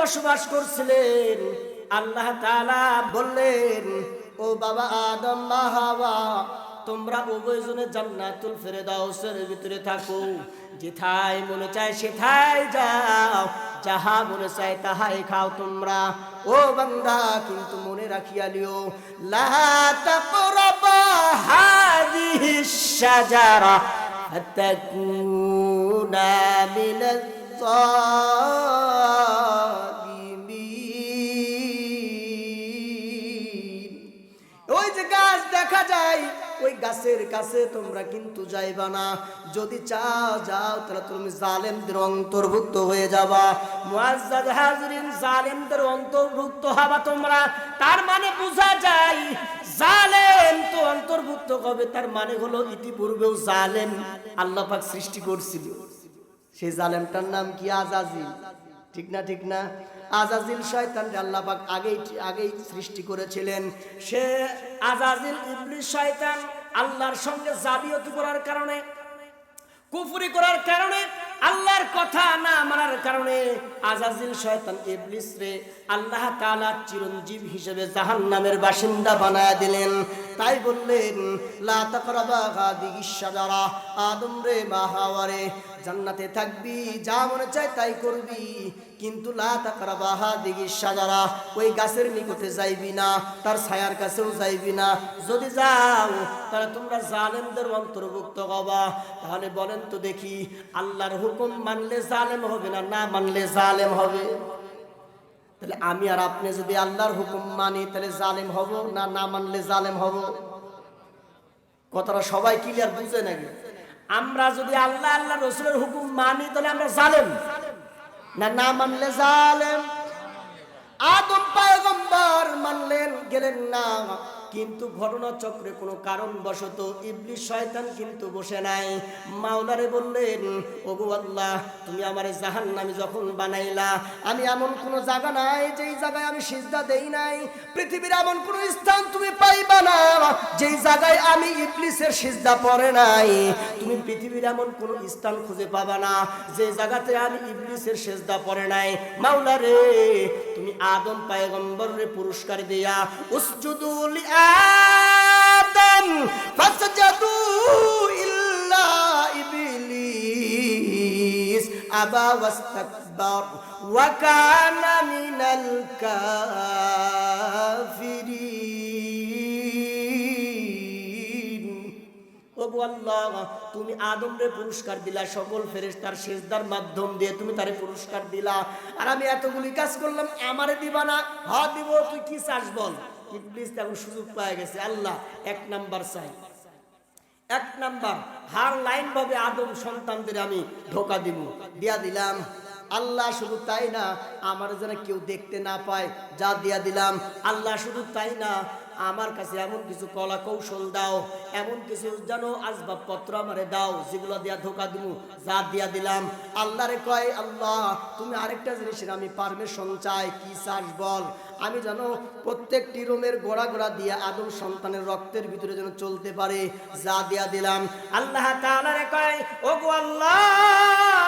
বসবাস করছিলেন। আল্লাহ তাআলা বললেন, ও বাবা আদম হাওয়া, তোমরা উভয়জনে জান্নাতুল ফেরদাউসের ভিতরে থাকো। যেথায় মনে চায় সেথায় যাও, যাহা মনে চায় তাহাই খাও তোমরা। ও বান্দা, কিন্তু মনে রাখিয়া লিও, লা তাকরাবা হাদিহি শাজারা, ফাতাকুনা মিনাজ যায়, ওই গাছের কাছে তোমরা কিন্তু যাইবা না। যদি চাও, যাও, তাহলে তুমি জালেমদের অন্তর্ভুক্ত হয়ে যাবা। মুআজ্জাদ হাজরিন, জালেমদের অন্তর্ভুক্ত হবা তোমরা। তার মানে বোঝা যায়, জালেম তো অন্তর্ভুক্ত হবে, তার মানে হলো ইতিপূর্বেও জালেম আল্লাহ পাক সৃষ্টি করছিল। সেই জালেমটার নাম কি আজাজিল ঠিক না ঠিক না? আজাজিল শয়তান আল্লাহ পাক আগেই আগেই সৃষ্টি করেছিলেন। সে আজাজিল, ইবলিস শয়তান আল্লাহর সঙ্গে জাবিয়ত করার কারণে, কুফরি করার কারণে আল্লাহর কথা না মানার কারণে আজাজিল শয়তান ইবলিস রে আল্লাহ তাআলা চিরঞ্জীব হিসেবে জাহান্নামের বাসিন্দা বানায় দিলেন। তাই বললেন, লা তাকরাবা হাদিহি শাজারা, আদম রে, মা হাওয়া রে, জান্নাতে থাকবি, যা মনে চায় তাই করবি। কিন্তু শাজারা ওই গাছের নিকটে যাইবি না, তার ছায়ার কাছেও যাইবি না। যদি যাও, তাহলে তোমরা জালেমদের অন্তর্ভুক্ত হবা। তাহলে বলেন তো দেখি, আল্লাহর হুকুম মানলে জালেম হবে না না মানলে জালেম হবে? তাহলে আমি আর আপনি যদি আল্লাহর হুকুম মানি, তাহলে জালেম হব না না মানলে জালেম হব? কথাটা সবাই ক্লিয়ার বুঝে নাকি? আমরা যদি আল্লাহ আল্লাহ রসুলের হুকুম মানি, তাহলে আমরা জালেম। না না মানলে জালেম। আদম পায়গম্বর মানলেন গেলেন না। কিন্তু ঘটনা চক্রে কোনো কারণ বশত ইবলিশ শয়তান কিন্তু বসে নাই। মাওলারে বললেন, ওগো আল্লাহ, তুমি আমার জাহান নামি যখন বানাইলা, আমি এমন কোনো জায়গা নাই যেই জায়গায় আমি সিজদা দেই নাই। পৃথিবীর এমন কোনো স্থান তুমি পাইবা না যেই জায়গায় আমি ইবলিসের সিজদা পড়ে নাই। তুমি পৃথিবীর এমন কোনো স্থান খুঁজে পাবা না যে জায়গাতে আমি ইবলিসের সেজদা পড়ে নাই। মাওলা রে তুমি আদম পায়গম্বর রে পুরস্কার দিয়া উসজুদুল আদম, ফাসজাদু ইল্লা ইবলিস, আবা ওয়াস্তাকবার, ওয়া কানা মিনাল কাফিরিন। আল্লাহ, তুমি আদমরে পুরস্কার দিলা, সকল ফেরেশতার সেজদার মাধ্যম দিয়ে তুমি তারে পুরস্কার দিলা। আর আমি এতগুলি কাজ করলাম, আমারে দিবা না, হ দিব, তুই কি চাস বল? ইবলিস এখন সুযোগ পায় গেছে, আল্লাহ এক নাম্বার চাই। এক নাম্বার, হার লাইন ভাবে আদম সন্তানদের আমি ধোকা দিব, দিয়া দিলাম। আল্লাহ শুধু তাই না, আমার যেন কেউ দেখতে না পায়, যা দিয়া দিলাম। আল্লাহ শুধু তাই না আমার কাছে এমন কিছু কলা কৌশল দাও, এমন কিছু যেন আসবাবপত্র আমারে দাও, যেগুলো দিয়া ধোকা দিব যা দিয়া দিলাম। আল্লাহরে কয়, আল্লাহ, তুমি আরেকটা জিনিসের আমি পারমিশন চাই, কি চাস বল? আমি যেন প্রত্যেকটি রুমের গোড়া গোড়া দিয়ে আদম সন্তানের রক্তের ভিতরে যেন চলতে পারে, যা দিয়া দিলাম। আল্লাহ তাআলারে কয়, ওগো আল্লাহ!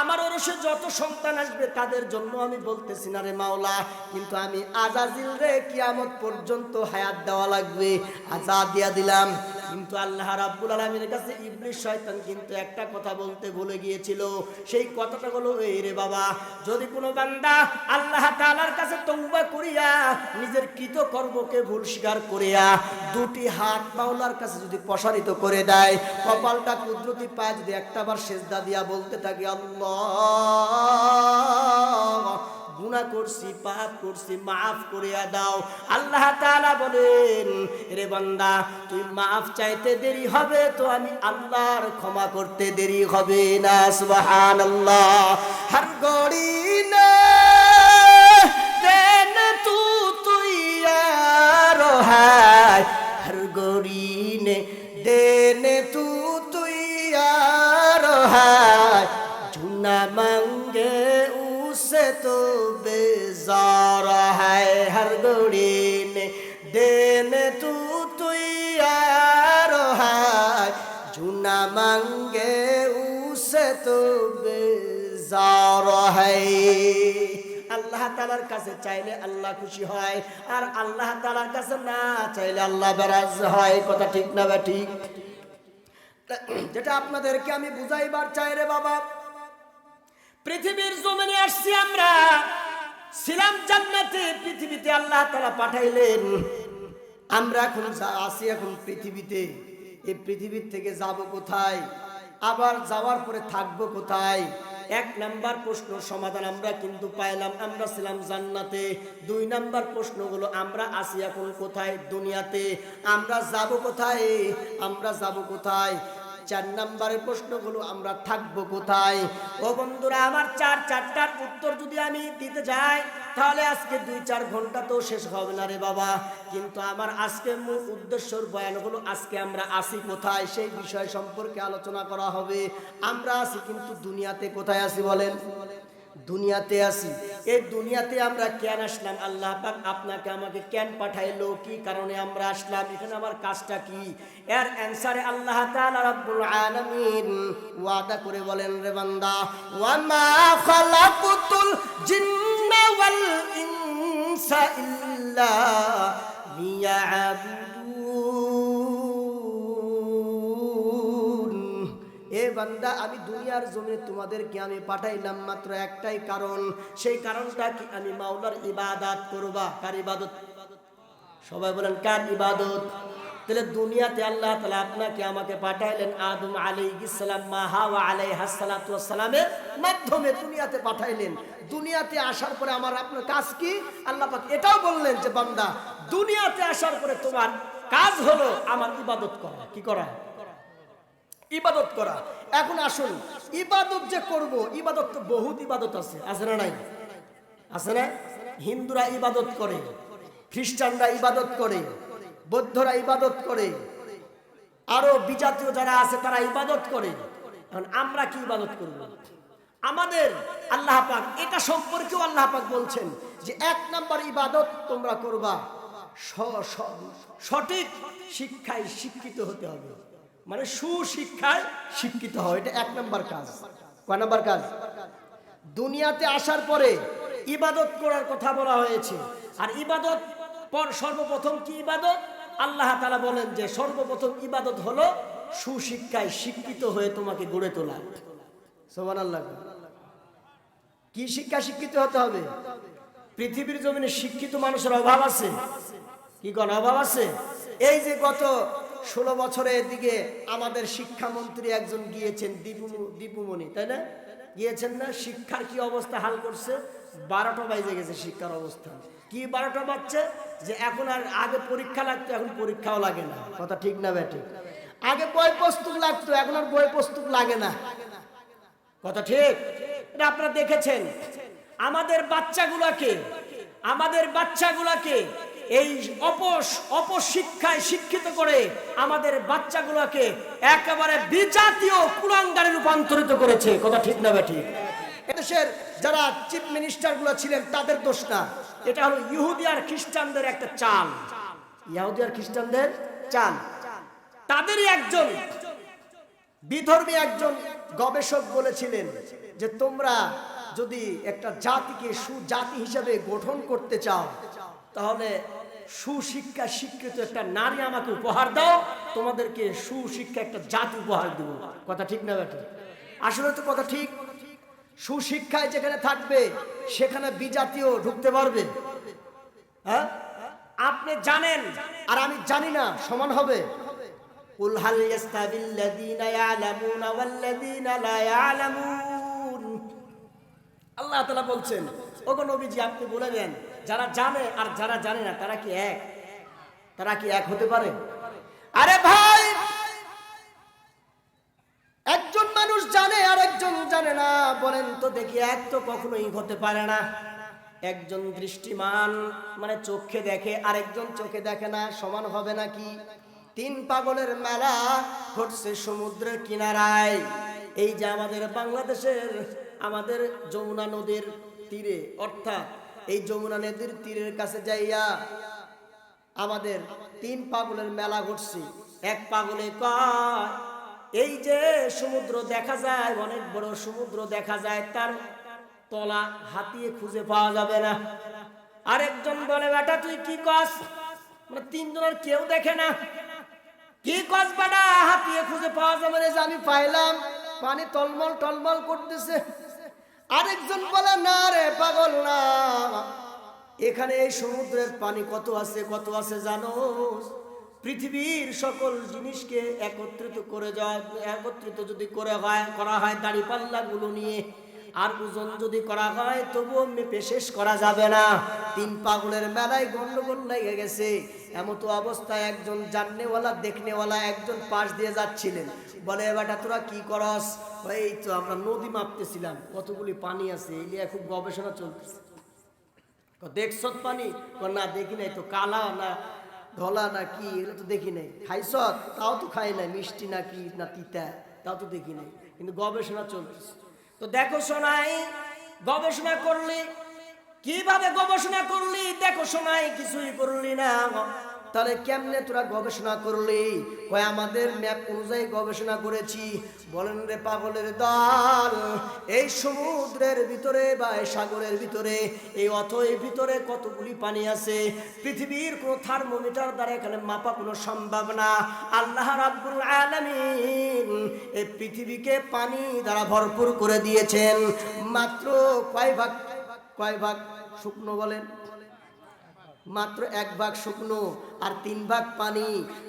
আমার ওরসে যত সন্তান আসবে, তাদের জন্য আমি বলতেছি না রে মাওলা, কিন্তু আমি আজাজিল রে কিয়ামত পর্যন্ত হায়াত দেওয়া লাগবে। আজা দিয়া দিলাম। কিন্তু আল্লাহ রাব্বুল আলামিনের কাছে ইবলিস শয়তান কিন্তু একটা কথা বলতে ভুলে গিয়েছিল। সেই কথাটা হলো এই রে বাবা, যদি কোনো বান্দা আল্লাহ তালার কাছে তওবা করিয়া নিজের কৃত কর্মকে ভুল স্বীকার করিয়া দুটি হাত মাওলার কাছে যদি প্রসারিত করে দেয়, কপালটা কুদরতি পায় যদি একটাবার সেজদা দিয়া বলতে থাকে, আল্লাহ গুনাহ করছি, পাপ করছি, মাফ করিয়া দাও। আল্লাহ তাআলা বলেন রে বান্দা, তুই মাফ চাইতে দেরি হবে তো আমি আল্লাহর ক্ষমা করতে দেরি হবে না, সুবহানাল্লাহ। হর গড়ি নে তু তুই আর হায় গড়ি হারগড়িনে দেনে তু তুই আর জুনা মাঙ্গে উসে তো হাই আল্লাহ তালার কাছে চাইলে আল্লাহ খুশি হয়, আর আল্লাহ তালার কাছে না চাইলে আল্লাহ বেরাজ হয়। কথা ঠিক না বা ঠিক? যেটা আপনাদেরকে আমি বুঝাইবার চাই রে বাবা, পৃথিবীর জমিনে আসছি আমরা, ছিলাম জান্নাতে পৃথিবীতে আল্লাহ তালা পাঠাইলেন। আমরা এখন আছি এখন পৃথিবীতে। এই পৃথিবীর থেকে যাব কোথায়? আবার যাওয়ার পরে থাকব কোথায়? এক নাম্বার প্রশ্ন সমাধান আমরা কিন্তু পাইলাম, আমরা ছিলাম জান্নাতে। দুই নাম্বার প্রশ্নগুলো আমরা আছি এখন কোথায়? দুনিয়াতে। আমরা যাব কোথায়? আমরা যাব কোথায়? চার নাম্বারের প্রশ্নগুলো আমরা থাকব কোথায়? ও বন্ধুরা, আমার চার চারটার উত্তর যদি আমি দিতে যাই, তাহলে আজকে দুই চার ঘণ্টা তো শেষ হবে না রে বাবা। কিন্তু আমার আজকে মূল উদ্দেশ্যর বয়ান হলো আজকে আমরা আসি কোথায়, সেই বিষয় সম্পর্কে আলোচনা করা হবে। আমরা আছি কিন্তু দুনিয়াতে কোথায় আছি বলেন? দুনিয়াতে আসি এই দুনিয়াতে আমরা কেন আসলাম? আল্লাহ পাক আপনাকে আমাকে কেন পাঠাইলো? কি কারণে আমরা আসলাম? এখানে আমার কাজটা কি? এর অ্যানসারে আল্লাহ তাআলা রাব্বুল আলামিন ওয়াদা করে বলেন, রে বান্দা ওয়া মা খালাকুতুল জিন্না ওয়াল ইনসা ইল্লা লিয়াবুদুন বান্দা, আমি দুনিয়ার জমিনে তোমাদেরকে আমি পাঠাইলাম মাত্র একটাই কারণ। সেই কারণটা কি? আমি মাওলার ইবাদত করবা। কার ইবাদত? সবাই বলেন, কার ইবাদত? তাহলে দুনিয়াতে আল্লাহ তালা আপনাকে আমাকে পাঠাইলেন আদম আলী ইসলাম মা হাওয়া আলাই হাসালামের মাধ্যমে দুনিয়াতে পাঠাইলেন। দুনিয়াতে আসার পরে আমার আপনার কাজ কি? আল্লাহ পাক এটাও বললেন যে, বান্দা, দুনিয়াতে আসার পরে তোমার কাজ হলো আমার ইবাদত করা। কি করা? ইবাদত করা। এখন আসুন, ইবাদত যে করব, ইবাদত তো বহুত ইবাদত আছে আছে না নাই? আছে না? হিন্দুরা ইবাদত করে, খ্রিস্টানরা ইবাদত করে, বৌদ্ধরা ইবাদত করে, আরও বিজাতীয় যারা আছে তারা ইবাদত করে। এখন আমরা কি ইবাদত করব? আমাদের আল্লাহ পাক, এটা সম্পর্কেও আল্লাহ পাক বলছেন যে এক নাম্বার ইবাদত তোমরা করবা সঠিক শিক্ষায় শিক্ষিত হতে হবে। মানে সুশিক্ষায় শিক্ষিত হয় এটা এক নম্বর কাজ। কয় নাম্বার কাজ? দুনিয়াতে আসার পরে ইবাদত করার কথা বলা হয়েছে। আর ইবাদত পর সর্বপ্রথম কি ইবাদত? আল্লাহ তালা বলেন যে সর্বপ্রথম ইবাদত হলো সুশিক্ষায় শিক্ষিত হয়ে তোমাকে গড়ে তোলা। সোমান আল্লাহ কি শিক্ষা শিক্ষিত হতে হবে? পৃথিবীর জমিনে শিক্ষিত মানুষের অভাব আছে। কি কোন অভাব আছে? এই যে গত ষোলো বছরের দিকে আমাদের শিক্ষামন্ত্রী একজন গিয়েছেন দীপু দীপুমণি তাই না? গিয়েছেন না? শিক্ষার কি অবস্থা হাল করছে? বারোটা বাজে গেছে শিক্ষার অবস্থা কি বারোটা বাজছে? যে এখন আর আগে পরীক্ষা লাগতো, এখন পরীক্ষাও লাগে না। কথা ঠিক না ব্যাঠিক আগে বই প্রস্তুত লাগতো, এখন আর বই প্রস্তুত লাগে না। কথা ঠিক? এটা আপনারা দেখেছেন? আমাদের বাচ্চাগুলোকে আমাদের বাচ্চাগুলোকে এই অপস, অপশিক্ষায় শিক্ষিত করে আমাদের বাচ্চাগুলোকে একেবারে বিজাতীয় কুলাঙ্গারে রূপান্তরিত করেছে। কথা ঠিক না ঠিক এদেশের যারা চিফ মিনিস্টারগুলো ছিলেন, তাদের দোষ না। এটা হলো ইহুদি আর খ্রিস্টানদের একটা চাল। ইহুদি আর খ্রিস্টানদের চাল। তাদেরই একজন, বিধর্মী একজন গবেষক বলেছিলেন যে তোমরা যদি একটা জাতিকে সুজাতি হিসেবে গঠন করতে চাও, তাহলে সুশিক্ষা শিক্ষিত একটা নারী আমাকে উপহার দাও তোমাদেরকে সুশিক্ষা একটা জাতি উপহার দেবো কথা ঠিক না বেটা আসলে তো কথা ঠিক সুশিক্ষায় যেখানে থাকবে সেখানে বিজাতীয় ঢুকতে পারবে হ্যাঁ আপনি জানেন আর আমি জানি না সমান হবে قل هل يستوي الذين يعلمون والذين لا يعلمون আল্লাহ তাআলা বলছেন ওগো নবীজি আপনি বলে দেন যারা জানে আর যারা জানে না, তারা কি এক? তারা কি এক হতে পারে? আরে ভাই! একজন মানুষ জানে আর একজন জানে না, বলেন তো দেখি এক তো কখনোই হতে পারে না। একজন দৃষ্টিমান মানে চোখে দেখে, আরেকজন চোখে দেখে না, সমান হবে নাকি? তিন পাগলের মেলা ঘটছে সমুদ্রের কিনারায়। এই যে আমাদের বাংলাদেশের, আমাদের যমুনা নদীর তীরে, অর্থাৎ এই যমুনা নদীর তীরের কাছে যাইয়া আমাদের তিন পাগলের মেলা ঘটছে। এক পাগলে কয়, এই যে সমুদ্র দেখা যায়, অনেক বড় সমুদ্র দেখা যায়, তার তলা হাতিয়ে খুঁজে পাওয়া যাবে না। আরেকজন বলে, বেটা, তুই কি কস? মানে তিনজনের কেউ দেখে না। কি কস বেটা? হাতিয়ে খুঁজে পাওয়া যাবে না আমি পাইলাম। পানি টলমল টলমল করতেছে। আরেকজন বলে, না রে পাগল, না। এখানে এই সমুদ্রের পানি কত আছে কত আছে জানো? পৃথিবীর সকল জিনিসকে একত্রিত করে যায়, একত্রিত যদি করে হয়, করা হয় দাড়ি পাল্লাগুলো নিয়ে আর ওজন যদি করা হয়, তবুও মেপে শেষ করা যাবে না। তিন পাগলের মেলায় গন্ডগোল লেগে গেছে। এমত অবস্থায় একজন জাননেওয়ালা, দেখনেওয়ালা একজন পাশ দিয়ে যাচ্ছিলেন। বলে বেটা, তোরা কি করস? এই তো আমরা নদী মাপতেছিলাম। কতগুলি পানি আছে? এই নিয়ে খুব গবেষণা চলতেছে। দেখছ পানি? না, দেখি নাই। তো কালা না ধলা না কি? এগুলো তো দেখি নাই। খাইছ? তাও তো খাই নাই। মিষ্টি না কি? না তিতা? তাও তো দেখি নাই। কিন্তু গবেষণা চলতেছে। তো দেখো শোনাই গবেষণা করলি? কীভাবে গবেষণা করলি? দেখো শোনাই কিছুই করলি না। তাহলে কেমনে তোরা গবেষণা করলি? কয়, আমাদের ম্যাপ অনুযায়ী গবেষণা করেছি। বলেন রে পাগলের দল, এই সমুদ্রের ভিতরে বা এই সাগরের ভিতরে, এই অথই ভিতরে কতগুলি পানি আছে? পৃথিবীর কোনো থার্মোমিটার দ্বারা এখানে মাপা কোনো সম্ভব না। আল্লাহ রাব্বুল আলামিন এই পৃথিবীকে পানি দ্বারা ভরপুর করে দিয়েছেন। মাত্র কয় ভাগ কয় ভাগ শুকনো বলেন? মাত্র এক ভাগ শুকনো। আর তিন ভাগ পানি,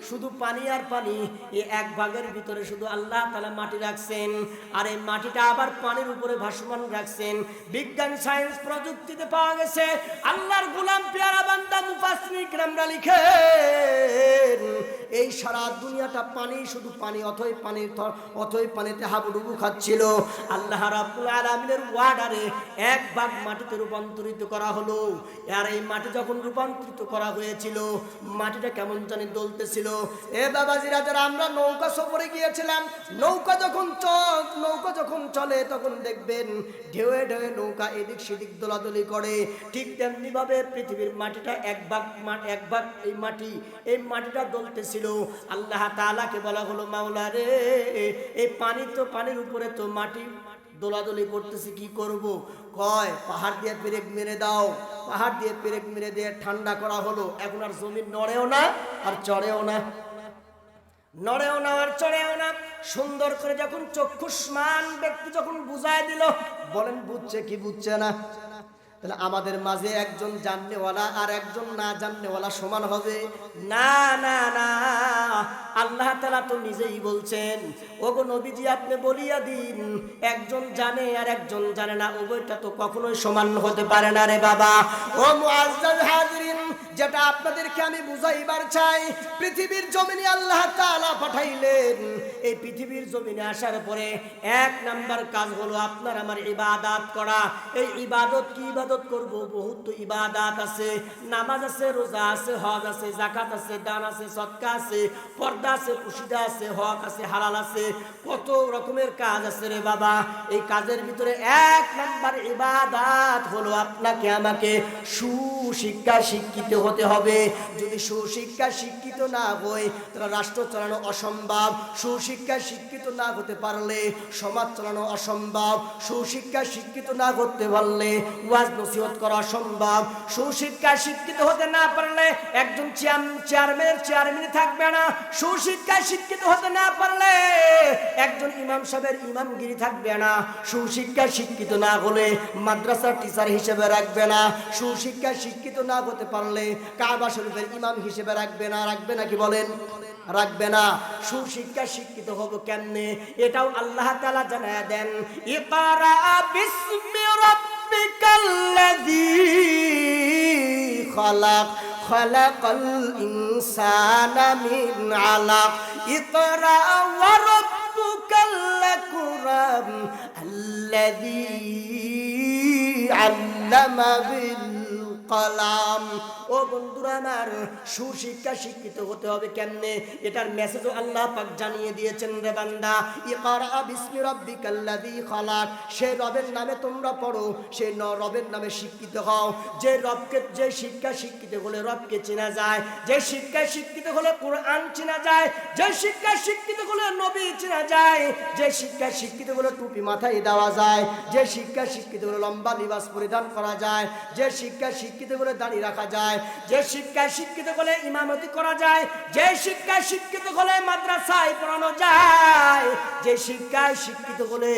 শুধু পানি আর পানি এই এক ভাগের ভিতরে শুধু আল্লাহ তালা মাটি রাখছেন। আর এই মাটিটা আবার পানির উপরে ভাসমান রাখছেন। বিজ্ঞান, সায়েন্স প্রযুক্তিতে পাওয়া গেছে, আল্লাহর গুলাম পেয়ারা বান্দা মুফাসনি গ্রামরা লিখে এই সারা দুনিয়াটা পানি, শুধু পানি, অথই পানির অথই পানিতে হাবুডুবু খাচ্ছিল। আল্লাহ রাব্বুল আলামিনের ওয়ার্ডারে এক ভাগ মাটিতে রূপান্তরিত করা হলো। আর এই মাটি যখন রূপান্তরিত করা হয়েছিল মাটিটা কেমন জানি দলতেছিল। এ বাবাজিরা, যারা আমরা নৌকা সফরে গিয়েছিলাম, নৌকা যখন চল নৌকা যখন চলে, তখন দেখবেন ঢেউয়ে ঢেউয়ে নৌকা এদিক সেদিক দোলাদলি করে। ঠিক তেমনি ভাবে পৃথিবীর মাটিটা এক ভাগ এক ভাগ এই মাটি, এই মাটিটা দলতেছিল। আল্লাহ তালাকে বলা হলো মাওলা রে এই পানি তো পানির উপরে তো মাটি দোলাদলি করতেছি, কি করব? কয়, পাহাড় দিয়ে পেরেক মেরে দাও। পাহাড় দিয়ে পেরেক মেরে দিয়ে ঠান্ডা করা হলো। এখন আর জমি নড়েও না আর চড়েও না। নড়েও না আর চড়েও না। সুন্দর করে যখন চক্ষুষ্মান ব্যক্তি যখন বুঝায় দিল, বলেন, বুঝছে কি বুঝছে না? তাহলে আমাদের মাঝে একজন জাননেওয়ালা আর একজন না জাননেওয়ালা সমান হবে? না না না। আল্লাহ তালা তো নিজেই বলছেন, ওগো নবীজি, আপনি বলিয়া দিন, একজন জানে আর একজন জানে না। ওগোটা তো কখনোই সমান হতে পারে না রে বাবা। ও মুআজ্জাজ হাজিরিন, যেটা আপনাদেরকে আমি বুঝাইবার চাই, পৃথিবীর জমিনে আল্লাহ তাআলা পাঠাইলেন। এই পৃথিবীর জমিনে আসার পরে এক নাম্বার কাজ হলো আপনার আমার ইবাদত করা। এই ইবাদত কি ইবাদত? করব, বহুত তো ইবাদত আছে। নামাজ আছে, রোজা আছে, হজ আছে জাকাত আছে, দান আছে, সদকা আছে, পর্দা আছে, পুশিদা আছে, হক আছে, হালাল আছে। কত রকমের কাজ আছে রে বাবা। এই কাজের ভিতরে এক নাম্বার ইবাদত হলো আপনাকে, আমাকে সুশিক্ষা শিক্ষিত হতে হবে। যদি সুশিক্ষা শিক্ষিত না হই, তাহলে রাষ্ট্র চালানো অসম্ভব। সুশিক্ষা শিক্ষিত না হতে পারলে সমাজ চালানো অসম্ভব। সুশিক্ষা শিক্ষিত না করতে পারলে ওয়াজ নসিহত করা অসম্ভব সুশিক্ষা শিক্ষিত হতে না পারলে একজন চেয়ারম্যানের চেয়ারম্যানই থাকবে না। সুশিক্ষা শিক্ষিত হতে না পারলে একজন ইমাম সাহেবের ইমামগিরি থাকবে না। সুশিক্ষা শিক্ষিত না হলে মাদ্রাসার টিচার হিসেবে রাখবে না। সুশিক্ষা শিক্ষিত না হতে পারলে কাবা শরীফের ইমাম হিসেবে রাখবে না। রাখবে না কি বলেন? রাখবে না। সুশিক্ষা শিক্ষিত হব কেমনে? এটাও আল্লাহ তাআলা জানায় দেন। ইকরা বিসমি রাব্বিকাল্লাযী খালাক খালাকাল ইনসানা মিন আলাক ইকরা ওয়া রাব্বুকাল আকরাম আল্লাযী আল্লামা বিল কলাম। ও বন্ধুরা আমার, সুশিক্ষা শিক্ষিত হতে হবে কেমনে? এটার মেসেজও আল্লাহ পাক জানিয়ে দিয়েছেন রে বান্দা। ইকরা বিসমি রাব্বিকাল্লাযী খালাক। সে রবের নামে তোমরা পড়ো, সে ন রবের নামে শিক্ষিত হও। যে রবকে, যে শিক্ষা শিক্ষিত হলে রবকে চেনা যায়, যে শিক্ষা শিক্ষিত হলে কোরআন চেনা যায়, যে শিক্ষা শিক্ষিত হলে নবী চেনা যায়, যে শিক্ষা শিক্ষিত হলে টুপি মাথায় দেওয়া যায়, যে শিক্ষা শিক্ষিত হলে লম্বা লিবাস পরিধান করা যায়, যে শিক্ষা শিক্ষিত হলে দাড়ি রাখা যায়, যে শিক্ষা শিক্ষিত হলে ইমামতি করা যায়, যে শিক্ষা শিক্ষিত হলে মাদ্রাসায় পড়ানো যায়, যে শিক্ষায় শিক্ষিত হলে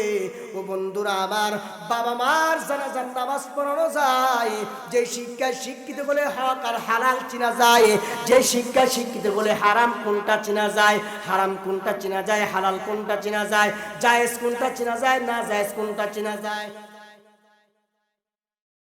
ও বন্ধুরা আমার বাবা মার জানাজার নামাজ পড়ানো যায়, যে শিক্ষায় শিক্ষিত হলে হক আর হালাল চেনা যায়, যে শিক্ষা শিক্ষিত হলে হারাম কোনটা চেনা যায়, হারাম কোনটা চেনা যায়, হালাল কোনটা চেনা যায়, জায়েজ কোনটা চেনা যায়, না জায়েজ কোনটা চেনা যায়।